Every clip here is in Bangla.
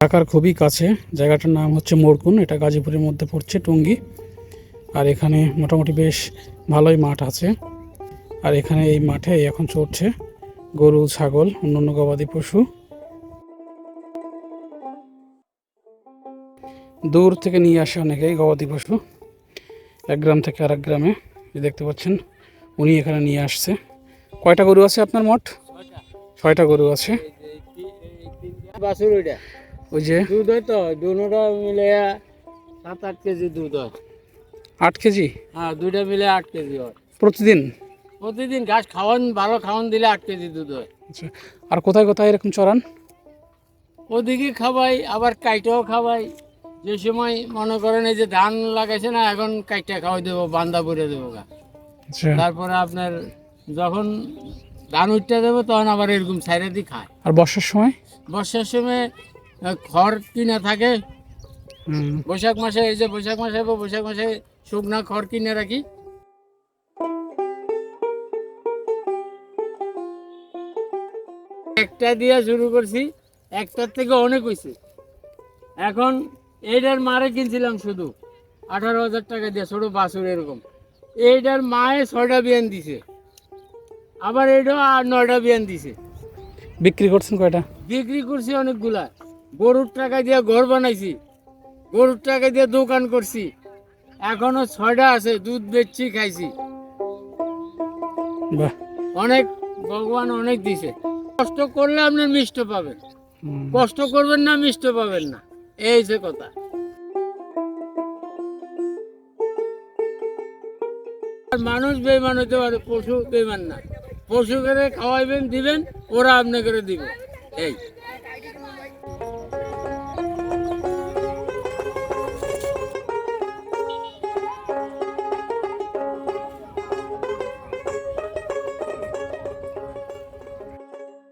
ঢাকার খুবই কাছে। জায়গাটার নাম হচ্ছে মোরকুন, এটা গাজীপুরের মধ্যে পড়ছে টঙ্গী। আর এখানে মোটামুটি বেশ ভালোই মাঠ আছে। আর এখানে এই মাঠে এখন চড়ছে গরু, ছাগল, অন্যান্য গবাদি পশু। দূর থেকে নিয়ে আসে অনেকেই গবাদি পশু। এক গ্রাম থেকে আরেক গ্রামে, এই দেখতে পাচ্ছেন, উনি এখানে নিয়ে আসছে। কয়টা গরু আছে আপনার মোট ছয়টা। গরু আছে। ওই যে? দুধ হয় তো দুটা মিলে সাত আট কেজি দুধ হয়। আট কেজি? হ্যাঁ দুইটা মিলে আট কেজি হয়। প্রতিদিন? প্রতিদিন ঘাস খাওয়ান ভালো খাওয়ান দিলে আট কেজি দুধ হয়। আচ্ছা আর কোথায় কোথায় এরকম চড়ান? ওদিকে খাওয়াই আবার কাইটাও খাওয়াই যে সময় মনে করেন এই যে ধান লাগাইছে না এখন কাইটা খাওয়াই দেবো বান্দা করে দেবো গা। আচ্ছা। তারপরে আপনার যখন ধান উঠতে দেবো তখন আবার এরকম সাইডে দিয়ে খায়। আর বর্ষার সময়? বর্ষার সময় খড় কিনা থাকে। বৈশাখ মাসে এই যে বৈশাখ মাসে বৈশাখ মাসে শুকনা খড় কিনে রাখি। একটা দিয়ে শুরু করছি একটার থেকে অনেক হয়েছে এখন এইটার মারে কিনছিলাম শুধু আঠারো হাজার টাকা দিয়ে ছোট বাছুর এরকম। এইটার মায়ে ছয়টা বিয়ান দিছে। আবার এইটাও আর নয়টা বিয়ান দিছে। বিক্রি করছেন কয়টা? বিক্রি করছি অনেকগুলা। গরুর টাকা দিয়ে ঘর বানাইছি। গরুর টাকা দিয়ে দোকান করছি। এখনও ছয়টা আছে দুধ বেচছি খাইছি। অনেক ভগবান অনেক দিছে। কষ্ট করলে আপনি মিষ্ট পাবেন। কষ্ট করবেন না মিষ্ট পাবেন না। এই যে কথা। মানুষ বেমান হতে পারে পশু বেমান না। পশু করে খাওয়াইবেন দিবেন ওরা আপনাকে দিবে। এই।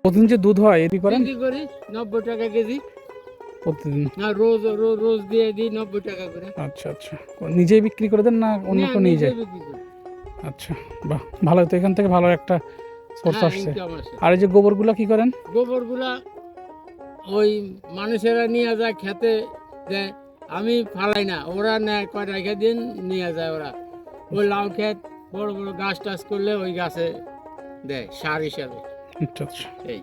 প্রতিদিন যে দুধ হয় এটি করেন? বিক্রি করি নব্বই টাকা কেজি। প্রতিদিন? না রোজ রোজ রোজ দিয়ে দিই নব্বই টাকা করে। আচ্ছা আচ্ছা। নিজেই বিক্রি করে দেন না অন্য কেউ নিয়ে যায়? আচ্ছা বাহ ভালো। তো এখান থেকে ভালো একটা সোর্স হ্যাঁ, আসছে। আর এই যে গোবরগুলো কি করেন? গোবরগুলা ওই মানুষেরা নিয়ে যায় খেতে দেয়। আমি ফালাই না ওরা নেয় কয় রেখে দিন নিয়ে যায় ওরা। ওই লাউ ক্ষেত বড় বড় গাছ টাছ করলে ওই গাছে দেয় সার হিসাবে। আচ্ছা এই